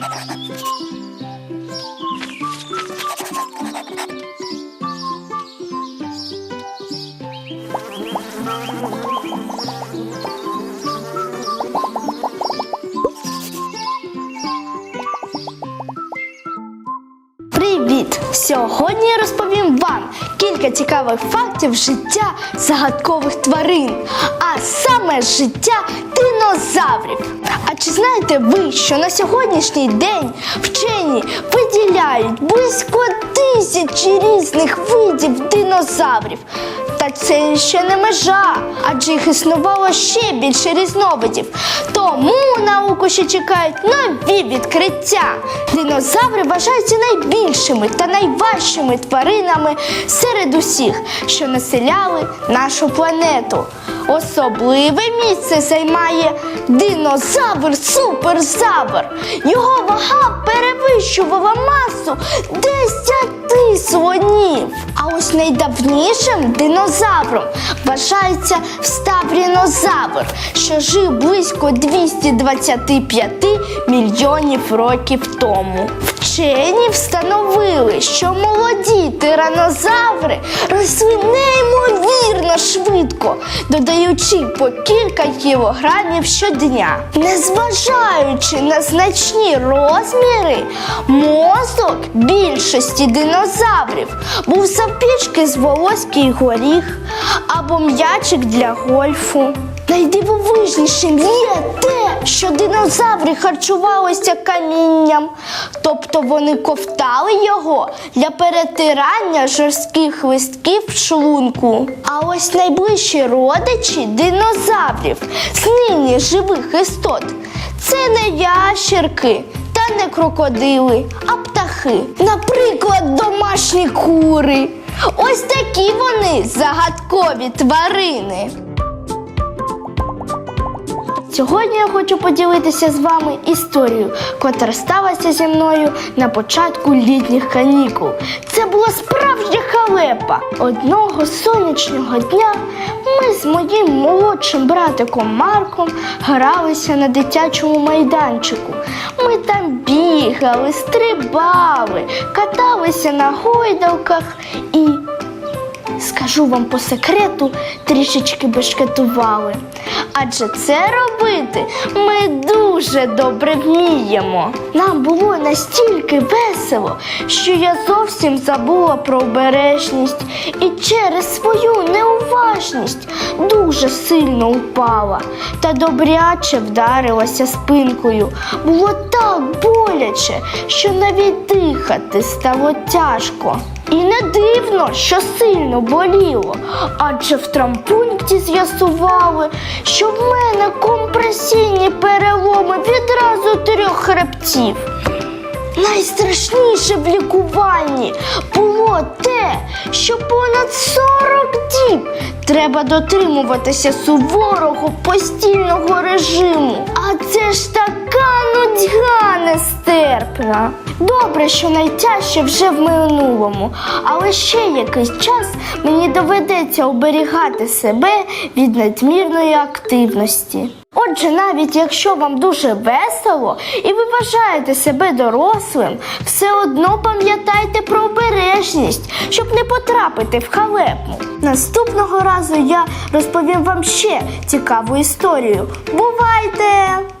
Thank you. Сьогодні я розповім вам кілька цікавих фактів життя загадкових тварин, а саме життя динозаврів. А чи знаєте ви, що на сьогоднішній день вчені виділяють близько тисячі різних видів динозаврів? Це ще не межа, адже їх існувало ще більше різновидів. Тому науку ще чекають нові відкриття. Динозаври вважаються найбільшими та найважчими тваринами серед усіх, що населяли нашу планету. Особливе місце займає динозавр суперзавр. Його вага перевищувала масу 10 слонів. А ось найдавнішим динозавром вважається ставрінозавр, що жив близько 225 мільйонів років тому. Вчені встановили, що молоді тиранозаври росли неймовірно швидко, додаючи по кілька кілограмів щодня. Незважаючи на значні розміри, мозок більшості динозаврів був завпічки з волоський горіх або м'ячик для гольфу. Найдивовижнішим є те, що динозаври харчувалися камінням, тобто вони ковтали його для перетирання жорстких листків в шлунку. А ось найближчі родичі динозаврів з нині живих істот це не ящерки та не крокодили, а птахи. Наприклад, домашні кури. Ось такі вони загадкові тварини. Сьогодні я хочу поділитися з вами історією, котра сталася зі мною на початку літніх канікул. Це була справжня халепа. Одного сонячного дня ми з моїм молодшим братиком Марком гралися на дитячому майданчику. Ми там бігали, стрибали, каталися на гойдалках і Скажу вам по секрету, трішечки бешкетували. Адже це робити ми дуже добре вміємо. Нам було настільки весело, що я зовсім забула про обережність і через свою неуважність дуже сильно упала та добряче вдарилася спинкою. Було так боляче, що навіть дихати стало тяжко. І не дивно, що сильно боліло, адже в травмпункті з'ясували, що в мене компресійні переломи відразу трьох хребців. Найстрашніше в лікуванні було те, що понад 40 діб треба дотримуватися суворого постільного режиму. Нестерпна. Добре, що найтяжче вже в минулому, але ще якийсь час мені доведеться оберігати себе від надмірної активності. Отже, навіть якщо вам дуже весело і ви вважаєте себе дорослим, все одно пам'ятайте про обережність, щоб не потрапити в халепу. Наступного разу я розповім вам ще цікаву історію. Бувайте!